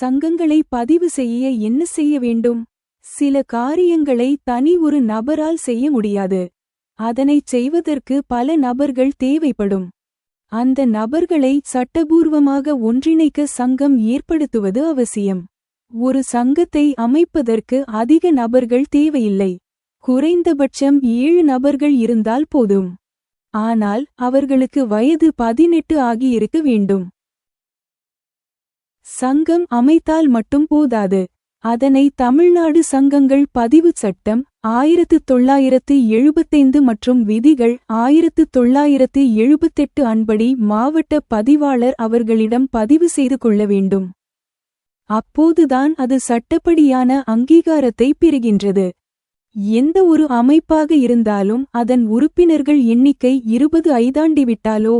சங்கங்களை பதிவு செய்ய என்ன செய்ய வேண்டும்? சில காரியங்களை தனி ஒரு நபரால் செய்ய முடியாது. அதனைச் செய்வதற்கு பல நபர்கள் தேவைப்படும். அந்த நபர்களை சட்டபூர்வமாக ஒன்றிணைக்க சங்கம் ஏற்படுத்துவது அவசியம். ஒரு சங்கத்தை அமைப்பதற்கு அதிக நபர்கள் தேவையில்லை. குறைந்தபட்சம் ஏழு நபர்கள் இருந்தால் போதும். ஆனால் அவர்களுக்கு வயது பதினெட்டு ஆகியிருக்க வேண்டும். சங்கம் அமைத்தால் மட்டும் போதாது. அதனை தமிழ்நாடு சங்கங்கள் பதிவுச் சட்டம் ஆயிரத்து தொள்ளாயிரத்து எழுபத்தைந்து மற்றும் விதிகள் ஆயிரத்து தொள்ளாயிரத்து எழுபத்தெட்டு அன்படி மாவட்ட பதிவாளர் அவர்களிடம் பதிவு செய்து கொள்ள வேண்டும். அப்போதுதான் அது சட்டப்படியான அங்கீகாரத்தை பெறுகின்றது. எந்த ஒரு அமைப்பாக இருந்தாலும் அதன் உறுப்பினர்கள் எண்ணிக்கை இருபது ஐதாண்டிவிட்டாலோ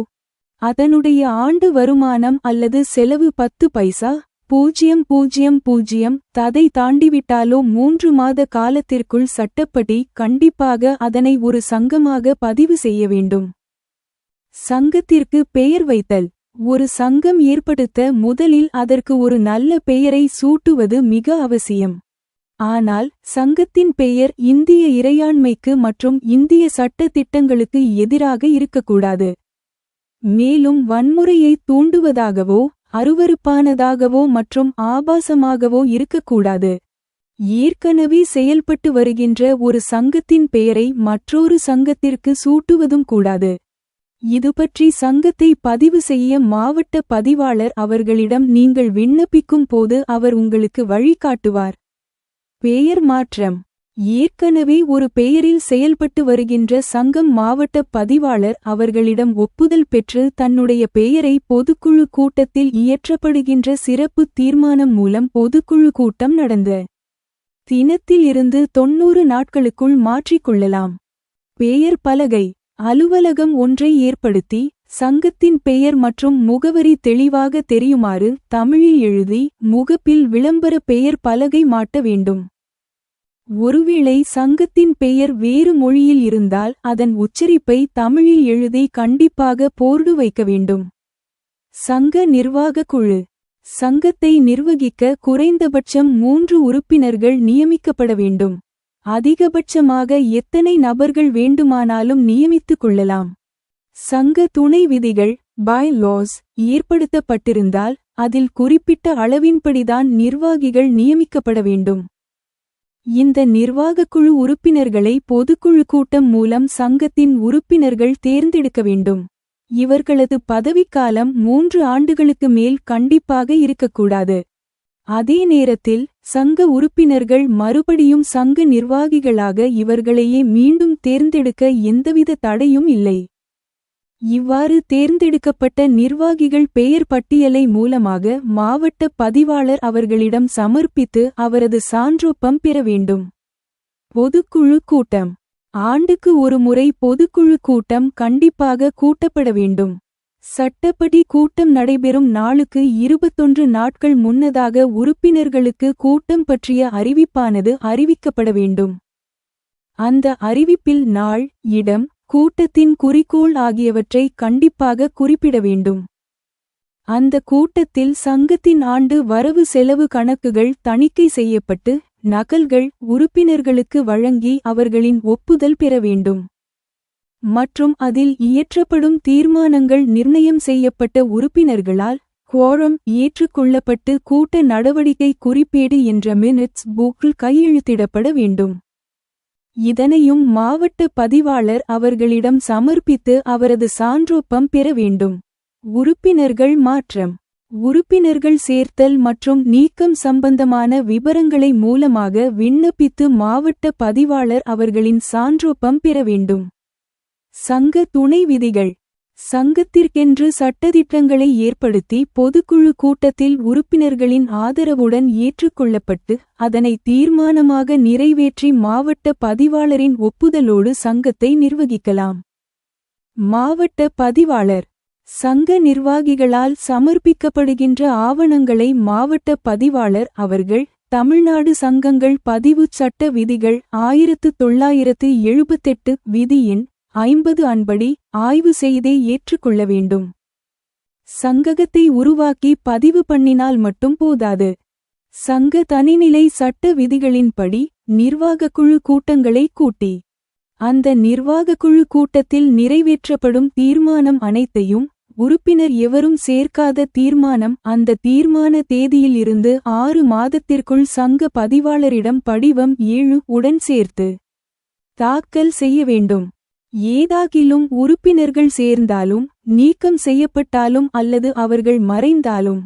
அதனுடைய ஆண்டு வருமானம் அல்லது செலவு பத்து பைசா? பூஜ்யம் பூஜ்யம் பூஜ்யம். ததை தாண்டிவிட்டாலோ மூன்று மாத காலத்திற்குள் சட்டப்படி கண்டிப்பாக அதனை ஒரு சங்கமாக பதிவு செய்ய வேண்டும். சங்கத்திற்கு பெயர் வைத்தல். ஒரு சங்கம் ஏற்படுத்த முதலில் அதற்கு ஒரு நல்ல பெயரை சூட்டுவது மிக அவசியம். ஆனால் சங்கத்தின் பெயர் இந்திய இறையாண்மைக்கு மற்றும் இந்திய சட்ட திட்டங்களுக்கு எதிராக இருக்கக்கூடாது. மேலும் வன்முறையை தூண்டுவதாகவோ அருவருப்பானதாகவோ மற்றும் ஆபாசமாகவோ இருக்கக்கூடாது. ஏற்கனவே செயல்பட்டு வருகின்ற ஒரு சங்கத்தின் பெயரை மற்றொரு சங்கத்திற்கு சூட்டுவதும் கூடாது. இதுபற்றி சங்கத்தை பதிவு செய்ய மாவட்ட பதிவாளர் அவர்களிடம் நீங்கள் விண்ணப்பிக்கும் போது அவர் உங்களுக்கு வழிகாட்டுவார். பெயர் மாற்றம். ஏற்கனவே ஒரு பெயரில் செயல்பட்டு வருகின்ற சங்கம் மாவட்ட பதிவாளர் அவர்களிடம் ஒப்புதல் பெற்று தன்னுடைய பெயரை பொதுக்குழு கூட்டத்தில் இயற்றப்படுகின்ற சிறப்பு தீர்மானம் மூலம் பொதுக்குழு கூட்டம் நடந்த தினத்தில் இருந்து தொன்னூறு நாட்களுக்குள் மாற்றிக்கொள்ளலாம். பெயர் பலகை அலுவலகம் ஒன்றை ஏற்படுத்தி சங்கத்தின் பெயர் மற்றும் முகவரி தெளிவாக தெரியுமாறு தமிழில் எழுதி முகப்பில் விளம்பர பெயர் பலகை மாட்ட வேண்டும். ஒருவேளை சங்கத்தின் பெயர் வேறு மொழியில் இருந்தால் அதன் உச்சரிப்பை தமிழில் எழுதி கண்டிப்பாக போர்டு வைக்க வேண்டும். சங்க நிர்வாகக் குழு. சங்கத்தை நிர்வகிக்க குறைந்தபட்சம் மூன்று உறுப்பினர்கள் நியமிக்கப்பட வேண்டும். அதிகபட்சமாக எத்தனை நபர்கள் வேண்டுமானாலும் நியமித்துக் கொள்ளலாம். சங்க துணை விதிகள் பை லாஸ் ஏற்படுத்தப்பட்டிருந்தால் அதில் குறிப்பிட்ட அளவின்படிதான் நிர்வாகிகள் நியமிக்கப்பட வேண்டும். இந்த நிர்வாகக்குழு உறுப்பினர்களை பொதுக்குழு கூட்டம் மூலம் சங்கத்தின் உறுப்பினர்கள் தேர்ந்தெடுக்க வேண்டும். இவர்களது பதவிக்காலம் மூன்று ஆண்டுகளுக்கு மேல் கண்டிப்பாக இருக்கக்கூடாது. அதே நேரத்தில் சங்க உறுப்பினர்கள் மறுபடியும் சங்க நிர்வாகிகளாக இவர்களையே மீண்டும் தேர்ந்தெடுக்க எந்தவித தடையும் இல்லை. இவ்வாறு தேர்ந்தெடுக்கப்பட்ட நிர்வாகிகள் பெயர் பட்டியலை மூலமாக மாவட்ட பதிவாளர் அவர்களிடம் சமர்ப்பித்து அவரது சான்றொப்பம் பெற வேண்டும். பொதுக்குழு கூட்டம். ஆண்டுக்கு ஒரு முறை பொதுக்குழு கூட்டம் கண்டிப்பாக கூட்டப்பட வேண்டும். சட்டப்படி கூட்டம் நடைபெறும் நாளுக்கு இருபத்தொன்று நாட்கள் முன்னதாக உறுப்பினர்களுக்கு கூட்டம் பற்றிய அறிவிப்பானது அறிவிக்கப்பட வேண்டும். அந்த அறிவிப்பில் நாள் இடம் கூட்டத்தின் குறிக்கோள் ஆகியவற்றை கண்டிப்பாக குறிப்பிட வேண்டும். அந்த கூட்டத்தில் சங்கத்தின் ஆண்டு வரவு செலவு கணக்குகள் தணிக்கை செய்யப்பட்டு நகல்கள் உறுப்பினர்களுக்கு வழங்கி அவர்களின் ஒப்புதல் பெற வேண்டும். மற்றும் அதில் இயற்றப்படும் தீர்மானங்கள் நிர்ணயம் செய்யப்பட்ட உறுப்பினர்களால் குவாரம் ஏற்றுக்கொள்ளப்பட்டு கூட்ட நடவடிக்கை குறிப்பேடு என்ற மினிட்ஸ் புக்கில் கையெழுத்திடப்பட வேண்டும். இதனையும் மாவட்ட பதிவாளர் அவர்களிடம் சமர்ப்பித்து அவரது சான்றொப்பம் பெற வேண்டும். உறுப்பினர்கள் மாற்றம். உறுப்பினர்கள் சேர்த்தல் மற்றும் நீக்கம் சம்பந்தமான விபரங்களை மூலமாக விண்ணப்பித்து மாவட்ட பதிவாளர் அவர்களின் சான்றொப்பம் பெற வேண்டும். சங்க துணை விதிகள். சங்கத்திற்கென்று சட்டதிட்டங்களை ஏற்படுத்தி பொதுக்குழு கூட்டத்தில் உறுப்பினர்களின் ஆதரவுடன் ஏற்றுக்கொள்ளப்பட்டு அதனை தீர்மானமாக நிறைவேற்றி மாவட்ட பதிவாளரின் ஒப்புதலோடு சங்கத்தை நிர்வகிக்கலாம். மாவட்ட பதிவாளர். சங்க நிர்வாகிகளால் சமர்ப்பிக்கப்படுகின்ற ஆவணங்களை மாவட்ட பதிவாளர் அவர்கள் தமிழ்நாடு சங்கங்கள் பதிவுச் சட்ட விதிகள் ஆயிரத்து தொள்ளாயிரத்து எழுபத்தெட்டு விதி எண் ஐம்பது அன்படி ஆய்வு செய்தே ஏற்றுக்கொள்ள வேண்டும். சங்ககத்தை உருவாக்கி பதிவு பண்ணினால் மட்டும் போதாது. சங்க தனிநிலை சட்ட விதிகளின்படி நிர்வாகக் குழு கூட்டங்களை கூட்டி. அந்த நிர்வாகக் குழு கூட்டத்தில் நிறைவேற்றப்படும் தீர்மானம் அனைத்தையும் உறுப்பினர் எவரும் சேர்க்காத தீர்மானம் அந்த தீர்மான தேதியில் இருந்து ஆறு மாதத்திற்குள் சங்க பதிவாளரிடம் படிவம் ஏழு உடன் சேர்த்து தாக்கல் செய்ய வேண்டும். ஏதாகிலும் உறுப்பினர்கள் சேர்ந்தாலும் நீக்கம் செய்யப்பட்டாலும் அல்லது அவர்கள் மறைந்தாலும்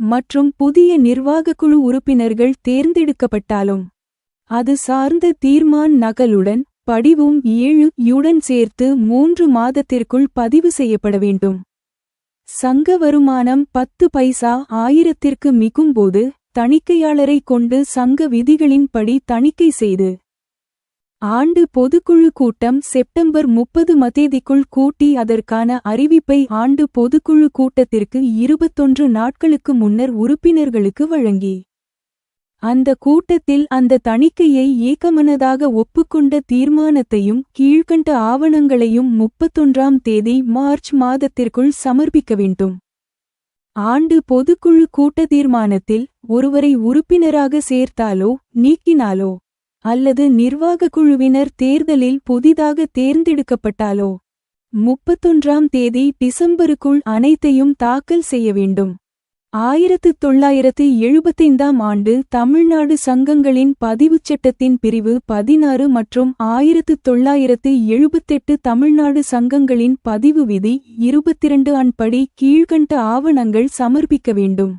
மற்றும் புதிய நிர்வாகக்குழு உறுப்பினர்கள் தேர்ந்தெடுக்கப்பட்டாலும் அது சார்ந்த தீர்மான் நகலுடன் படிவும் ஏழு யுடன் சேர்த்து மூன்று மாதத்திற்குள் பதிவு செய்யப்பட வேண்டும். சங்க வருமானம் பத்து பைசா ஆயிரத்திற்கு மிகும்போது தணிக்கையாளரை கொண்டு சங்க விதிகளின்படி தணிக்கை செய்து ஆண்டு பொதுக்குழு கூட்டம் செப்டம்பர் முப்பது மதேதிக்குள் கூட்டி அதற்கான அறிவிப்பை ஆண்டு பொதுக்குழு கூட்டத்திற்கு இருபத்தொன்று நாட்களுக்கு முன்னர் உறுப்பினர்களுக்கு வழங்கி. அந்த கூட்டத்தில் அந்த தணிக்கையை ஏகமனதாக ஒப்புக்கொண்ட தீர்மானத்தையும் கீழ்கண்ட ஆவணங்களையும் முப்பத்தொன்றாம் தேதி மார்ச் மாதத்திற்குள் சமர்ப்பிக்க வேண்டும். ஆண்டு பொதுக்குழு கூட்ட தீர்மானத்தில் ஒருவரை உறுப்பினராக சேர்த்தாலோ நீக்கினாலோ அல்லது நிர்வாகக் குழுவினர் தேர்தலில் புதிதாக தேர்ந்தெடுக்கப்பட்டாலோ? முப்பத்தொன்றாம் தேதி டிசம்பருக்குள் அனைத்தையும் தாக்கல் செய்ய வேண்டும். ஆயிரத்து தொள்ளாயிரத்து எழுபத்தைந்தாம் ஆண்டு தமிழ்நாடு சங்கங்களின் பதிவுச் சட்டத்தின் பிரிவு பதினாறு மற்றும் ஆயிரத்து தொள்ளாயிரத்து எழுபத்தெட்டு தமிழ்நாடு சங்கங்களின் பதிவு விதி இருபத்திரண்டு அன்படி கீழ்கண்ட ஆவணங்கள் சமர்ப்பிக்க வேண்டும்.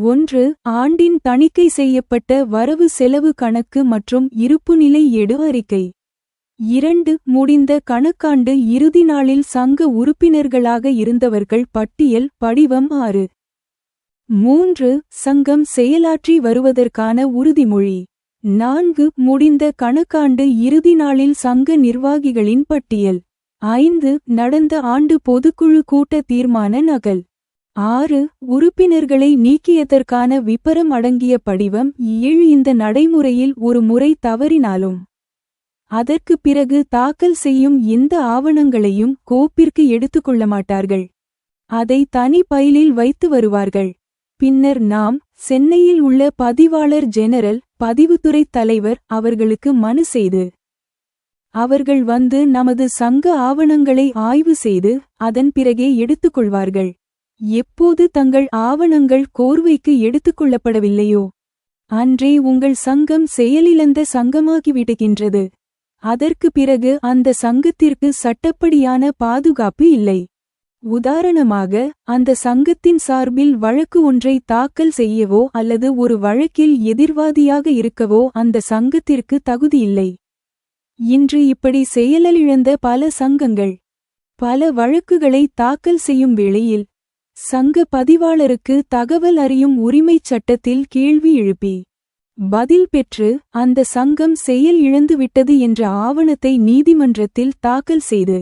ஒன்று ஆண்டின் தணிக்கை செய்யப்பட்ட வரவு செலவு கணக்கு மற்றும் இருப்புநிலை எடு அறிக்கை. இரண்டு முடிந்த கணக்காண்டு இறுதி நாளில் சங்க உறுப்பினர்களாக இருந்தவர்கள் பட்டியல் படிவம் ஆறு. மூன்று சங்கம் செயலாற்றி வருவதற்கான உறுதிமொழி. நான்கு முடிந்த கணக்காண்டு இறுதி நாளில் சங்க நிர்வாகிகளின் பட்டியல். ஐந்து நடந்த ஆண்டு பொதுக்குழு கூட்ட தீர்மான நகல். ஆறு உறுப்பினர்களை நீக்கியதற்கான விபரம் அடங்கிய படிவம் ஏழு இந்த நடைமுறையில் ஒரு முறை தவறினாலும் அதற்கு பிறகு தாக்கல் செய்யும் எந்த ஆவணங்களையும் கோப்பிற்கு எடுத்துக்கொள்ள மாட்டார்கள். அதை தனி பைலில் வைத்து வருவார்கள். பின்னர் நாம் சென்னையில் உள்ள பதிவாளர் ஜெனரல் பதிவுத்துறைத் தலைவர் அவர்களுக்கு மனு செய்து அவர்கள் வந்து நமது சங்க ஆவணங்களை ஆய்வு செய்து அதன் பிறகே எடுத்துக்கொள்வார்கள் எப்போது தங்கள் ஆவணங்கள் கோர்வைக்கு எடுத்துக்கொள்ளப்படவில்லையோ அன்றே உங்கள் சங்கம் செயலிழந்த சங்கமாகிவிடுகின்றது. அதற்கு பிறகு அந்த சங்கத்திற்கு சட்டப்படியான பாதுகாப்பு இல்லை. உதாரணமாக அந்த சங்கத்தின் சார்பில் வழக்கு ஒன்றை தாக்கல் செய்யவோ அல்லது ஒரு வழக்கில் எதிர்வாதியாக இருக்கவோ அந்த சங்கத்திற்கு தகுதியில்லை இன்று இப்படி செயலிழந்த பல சங்கங்கள் பல வழக்குகளை தாக்கல் செய்யும் வேளையில் சங்க பதிவாளருக்கு தகவல் அறியும் உரிமைச் சட்டத்தில் கேள்வி எழுப்பி பதில் பெற்று அந்த சங்கம் செயல் இழந்துவிட்டது என்ற ஆவணத்தை நீதிமன்றத்தில் தாக்கல் செய்து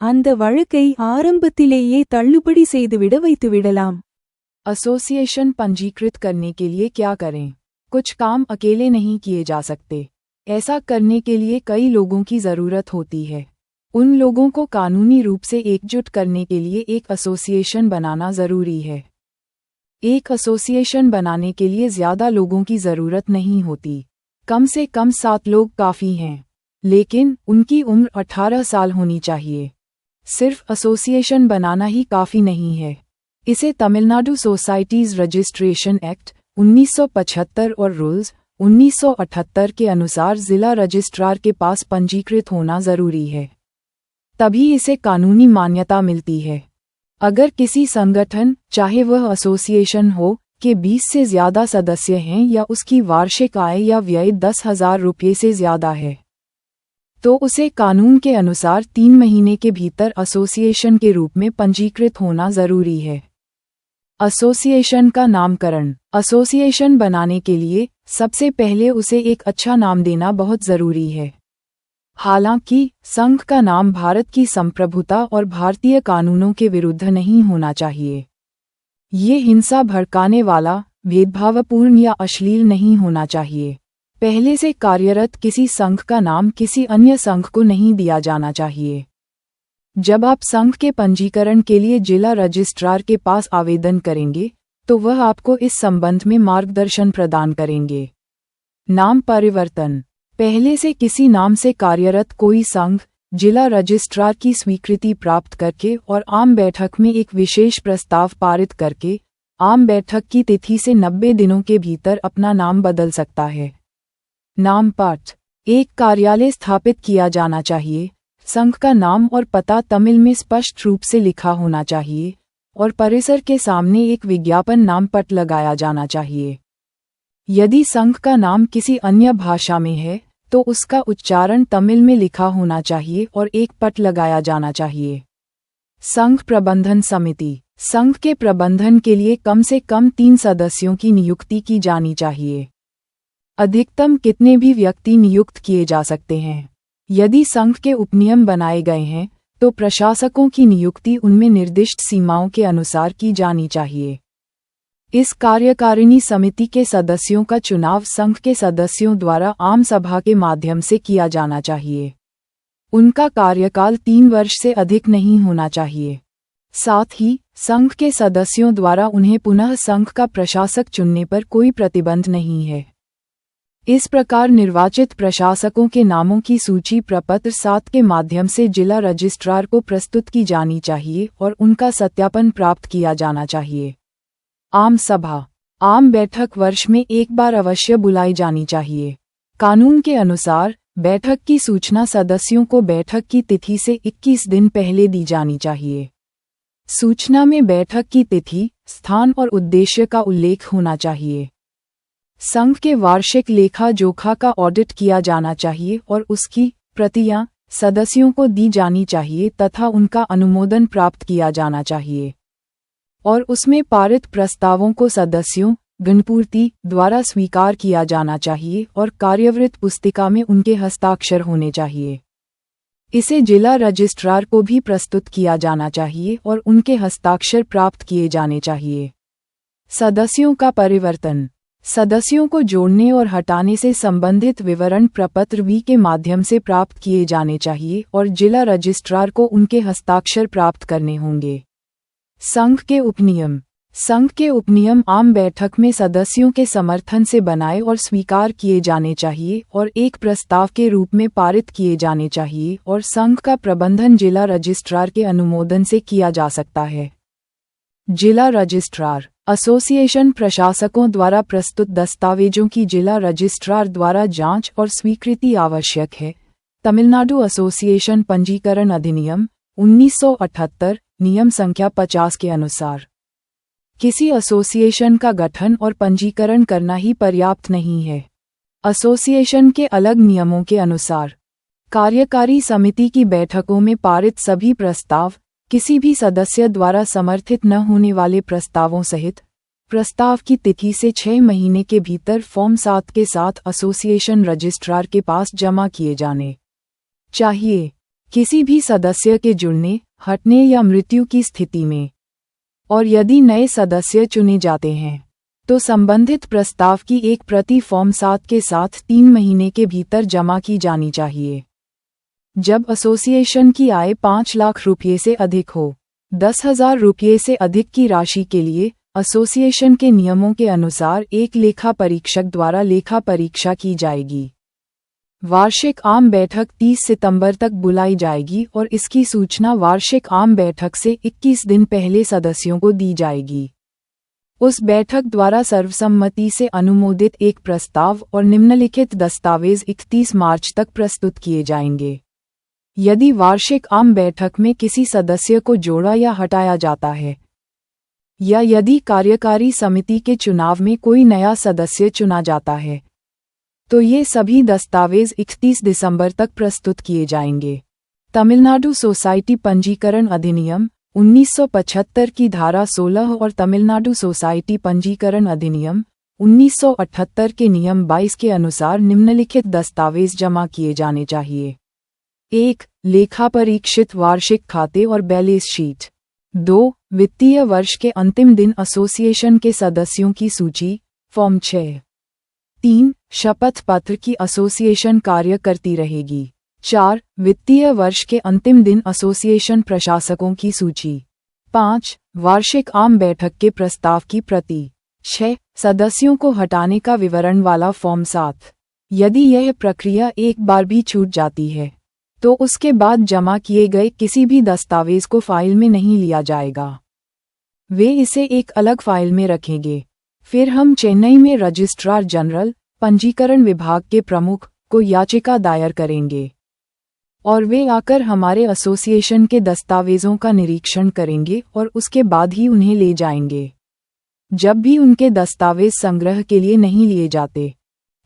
அந்த வழக்கை ஆரம்பத்திலேயே தள்ளுபடி செய்துவிட வைத்துவிடலாம் एसोसिएशन पंजीकृत करने के लिए क्या करें कुछ काम अकेले नहीं किए जा सकते ऐसा करने के लिए कई लोगों की जरूरत होती है उन लोगों को कानूनी रूप से एकजुट करने के लिए एक एसोसिएशन बनाना ज़रूरी है। एक एसोसिएशन बनाने के लिए ज़्यादा लोगों की ज़रूरत नहीं होती। कम से कम सात लोग काफ़ी हैं, लेकिन उनकी उम्र 18 साल होनी चाहिए। सिर्फ़ एसोसिएशन बनाना ही काफ़ी नहीं है। इसे तमिलनाडु सोसाइटीज रजिस्ट्रेशन एक्ट 1975 और रूल्स 1978 के अनुसार जिला रजिस्ट्रार के पास पंजीकृत होना ज़रूरी है। तभी इसे कानूनी मान्यता मिलती है। अगर किसी संगठन, चाहे वह एसोसिएशन हो, के 20 से ज़्यादा सदस्य हैं या उसकी वार्षिक आय या व्यय दस हज़ार रुपये से ज़्यादा है तो उसे कानून के अनुसार तीन महीने के भीतर एसोसिएशन के रूप में पंजीकृत होना ज़रूरी है। एसोसिएशन का नामकरण। एसोसिएशन बनाने के लिए सबसे पहले उसे एक अच्छा नाम देना बहुत ज़रूरी है। हालाँकि, संघ का नाम भारत की संप्रभुता और भारतीय कानूनों के विरुद्ध नहीं होना चाहिए। ये हिंसा भड़काने वाला, भेदभावपूर्ण या अश्लील नहीं होना चाहिए। पहले से कार्यरत किसी संघ का नाम किसी अन्य संघ को नहीं दिया जाना चाहिए। जब आप संघ के पंजीकरण के लिए जिला रजिस्ट्रार के पास आवेदन करेंगे तो वह आपको इस संबंध में मार्गदर्शन प्रदान करेंगे। नाम परिवर्तन पहले से किसी नाम से कार्यरत कोई संघ, जिला रजिस्ट्रार की स्वीकृति प्राप्त करके और आम बैठक में एक विशेष प्रस्ताव पारित करके, आम बैठक की तिथि से 90 दिनों के भीतर अपना नाम बदल सकता है। नाम पाठ। एक कार्यालय स्थापित किया जाना चाहिए। संघ का नाम और पता तमिल में स्पष्ट रूप से लिखा होना चाहिए और परिसर के सामने एक विज्ञापन नाम पट लगाया जाना चाहिए। यदि संघ का नाम किसी अन्य भाषा में है तो उसका उच्चारण तमिल में लिखा होना चाहिए और एक पट लगाया जाना चाहिए। संघ प्रबंधन समिति। संघ के प्रबंधन के लिए कम से कम तीन सदस्यों की नियुक्ति की जानी चाहिए। अधिकतम कितने भी व्यक्ति नियुक्त किए जा सकते हैं। यदि संघ के उपनियम बनाए गए हैं तो प्रशासकों की नियुक्ति उनमें निर्दिष्ट सीमाओं के अनुसार की जानी चाहिए। इस कार्यकारिणी समिति के सदस्यों का चुनाव संघ के सदस्यों द्वारा आम सभा के माध्यम से किया जाना चाहिए। उनका कार्यकाल तीन वर्ष से अधिक नहीं होना चाहिए। साथ ही, संघ के सदस्यों द्वारा उन्हें पुनः संघ का प्रशासक चुनने पर कोई प्रतिबंध नहीं है। इस प्रकार निर्वाचित प्रशासकों के नामों की सूची प्रपत्र सात के माध्यम से जिला रजिस्ट्रार को प्रस्तुत की जानी चाहिए और उनका सत्यापन प्राप्त किया जाना चाहिए। आम सभा, आम बैठक वर्ष में एक बार अवश्य बुलाई जानी चाहिए। कानून के अनुसार, बैठक की सूचना सदस्यों को बैठक की तिथि से 21 दिन पहले दी जानी चाहिए। सूचना में बैठक की तिथि, स्थान और उद्देश्य का उल्लेख होना चाहिए। संघ के वार्षिक लेखा जोखा का ऑडिट किया जाना चाहिए और उसकी प्रतियाँ सदस्यों को दी जानी चाहिए तथा उनका अनुमोदन प्राप्त किया जाना चाहिए। और उसमें पारित प्रस्तावों को सदस्यों गणपूर्ति द्वारा स्वीकार किया जाना चाहिए और कार्यवृत्त पुस्तिका में उनके हस्ताक्षर होने चाहिए। इसे जिला रजिस्ट्रार को भी प्रस्तुत किया जाना चाहिए और उनके हस्ताक्षर प्राप्त किए जाने चाहिए। सदस्यों का परिवर्तन। सदस्यों को जोड़ने और हटाने से संबंधित विवरण प्रपत्र वी के माध्यम से प्राप्त किए जाने चाहिए और जिला रजिस्ट्रार को उनके हस्ताक्षर प्राप्त करने होंगे। संघ के उपनियम। संघ के उपनियम आम बैठक में सदस्यों के समर्थन से बनाए और स्वीकार किए जाने चाहिए और एक प्रस्ताव के रूप में पारित किए जाने चाहिए और संघ का प्रबंधन जिला रजिस्ट्रार के अनुमोदन से किया जा सकता है। जिला रजिस्ट्रार एसोसिएशन प्रशासकों द्वारा प्रस्तुत दस्तावेजों की जिला रजिस्ट्रार द्वारा जाँच और स्वीकृति आवश्यक है। तमिलनाडु एसोसिएशन पंजीकरण अधिनियम 1978 नियम संख्या 50 के अनुसार। किसी एसोसिएशन का गठन और पंजीकरण करना ही पर्याप्त नहीं है। एसोसिएशन के अलग नियमों के अनुसार। कार्यकारी समिति की बैठकों में पारित सभी प्रस्ताव किसी भी सदस्य द्वारा समर्थित न होने वाले प्रस्तावों सहित प्रस्ताव की तिथि से छह महीने के भीतर फॉर्म सात के साथ एसोसिएशन रजिस्ट्रार के पास जमा किए जाने चाहिए। किसी भी सदस्य के जुड़ने, हटने या मृत्यु की स्थिति में। और यदि नए सदस्य चुने जाते हैं तो संबंधित प्रस्ताव की एक प्रति फॉर्म सात के साथ तीन महीने के भीतर जमा की जानी चाहिए। जब एसोसिएशन की आय पाँच लाख रुपये से अधिक हो, दस हज़ार रुपये से अधिक की राशि के लिए एसोसिएशन के नियमों के अनुसार एक लेखा परीक्षक द्वारा लेखा परीक्षा की जाएगी। वार्षिक आम बैठक 30 सितंबर तक बुलाई जाएगी और इसकी सूचना वार्षिक आम बैठक से 21 दिन पहले सदस्यों को दी जाएगी। उस बैठक द्वारा सर्वसम्मति से अनुमोदित एक प्रस्ताव और निम्नलिखित दस्तावेज़ 31 मार्च तक प्रस्तुत किए जाएँगे। यदि वार्षिक आम बैठक में किसी सदस्य को जोड़ा या हटाया जाता है, या यदि कार्यकारी समिति के चुनाव में कोई नया सदस्य चुना जाता है तो ये सभी दस्तावेज़ 31 दिसंबर तक प्रस्तुत किए जाएँगे। तमिलनाडु सोसाइटी पंजीकरण अधिनियम 1975 की धारा 16 और तमिलनाडु सोसाइटी पंजीकरण अधिनियम 1978 के नियम 22 के अनुसार निम्नलिखित दस्तावेज़ जमा किए जाने चाहिए। एक, लेखा परीक्षित वार्षिक खाते और बैलेंस शीट। दो, वित्तीय वर्ष के अंतिम दिन एसोसिएशन के सदस्यों की सूची, फॉर्म छः। तीन, शपथ पत्र की एसोसिएशन कार्य करती रहेगी। चार, वित्तीय वर्ष के अंतिम दिन एसोसिएशन प्रशासकों की सूची। पाँच, वार्षिक आम बैठक के प्रस्ताव की प्रति। छह सदस्यों को हटाने का विवरण वाला फॉर्म सात। यदि यह प्रक्रिया एक बार भी छूट जाती है तो उसके बाद जमा किए गए किसी भी दस्तावेज़ को फ़ाइल में नहीं लिया जाएगा। वे इसे एक अलग फ़ाइल में रखेंगे। फिर हम चेन्नई में रजिस्ट्रार जनरल, पंजीकरण विभाग के प्रमुख को याचिका दायर करेंगे। और वे आकर हमारे एसोसिएशन के दस्तावेजों का निरीक्षण करेंगे और उसके बाद ही उन्हें ले जाएँगे। जब भी उनके दस्तावेज़ संग्रह के लिए नहीं लिए जाते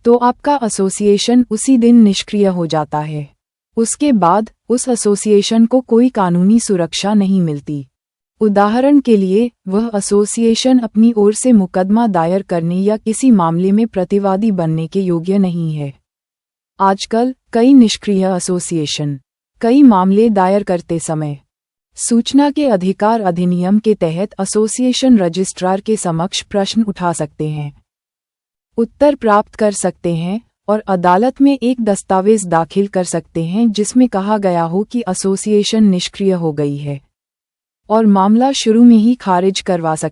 तो आपका एसोसिएशन उसी दिन निष्क्रिय हो जाता है। उसके बाद उस एसोसिएशन को कोई कानूनी सुरक्षा नहीं मिलती। उदाहरण के लिए, वह एसोसिएशन अपनी ओर से मुकदमा दायर करने या किसी मामले में प्रतिवादी बनने के योग्य नहीं है। आजकल, कई निष्क्रिय एसोसिएशन कई मामले दायर करते समय, सूचना के अधिकार अधिनियम के तहत एसोसिएशन रजिस्ट्रार के समक्ष प्रश्न उठा सकते हैं। उत्तर प्राप्त कर सकते हैं और अदालत में एक दस्तावेज़ दाखिल कर सकते हैं जिसमें कहा गया हो कि एसोसिएशन निष्क्रिय हो गई है। और मामला शुरू में ही खारिज करवा सकते